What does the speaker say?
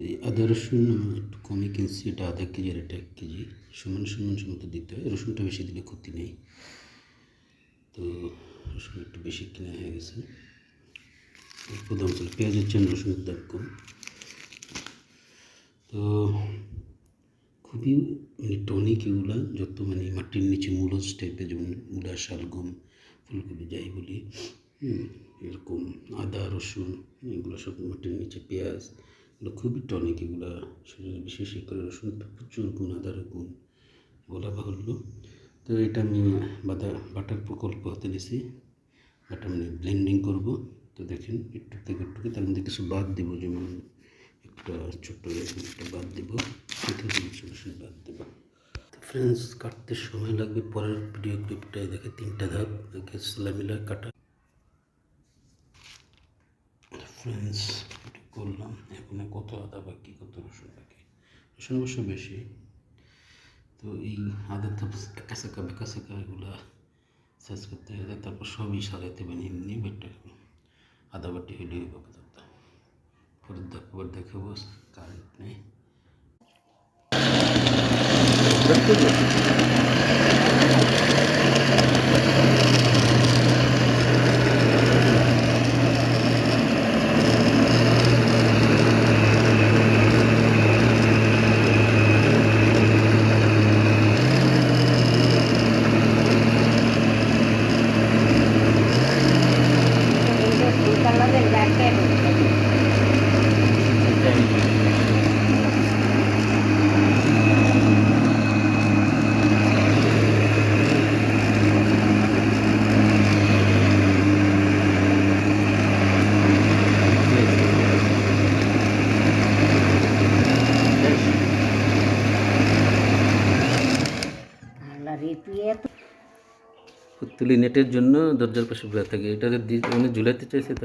এই আদা রসুন একটু কমই কিনছি এটা আধা কেজি আর এটা এক কেজি, সমান সমান সমান তো দিতে হয়। রসুনটা বেশি দিলে ক্ষতি নেই। তো রসুন একটু বেশি কিনা হয়ে গেছে। অল্প দাম ছিল পেঁয়াজের চেন রসুনের দাম কম। তো খুবই মানে টনিক এগুলা, যত মানে মাটির নিচে মুলস টাইপের যেমন মুলা, শালগম, ফুলকপি, যাই বলি এরকম আদা, রসুন, এগুলো সব মাটির নিচে পেঁয়াজ খুবই টনিক এগুলা শরীরে বিশেষ করে রসুন, প্রচুর গুণ, আদার গুণ বলা বাহুল্য। তো এটা আমি বাটা বাটার প্রকল্প হাতে নিয়েছি। বাটা মানে ব্লেন্ডিং করব। তো দেখেন, একটু থেকে একটু তার মধ্যে কিছু বাদ দেবো, যেমন একটা ছোট্ট একটা বাদ দেবো বাদ দেবো। তো ফ্রেন্ডস কাটতে সময় লাগবে, পরের ভিডিও ক্লিপটায় দেখে তিনটা ধাপ, দেখে সেলামিলা কাটা। ফ্রেন্ডস করলাম, এখন কত আদা বাকি, কত রসুন বাকি? রসুন অবশ্য বেশি। তো এই আদা তো একা সেকা বেকা এগুলো করতে হবে তারপর সবই সাজাতে পারি এমনি বাট আদা বাটি হলে দেখাবার দেখাবো কারেন্ট নেই। Arrepieta. পুতুলি নেটের জন্য দরজার পাশে বয়ে থাকে। এটা যদি উনি ঝুলাইতে চাইছে তো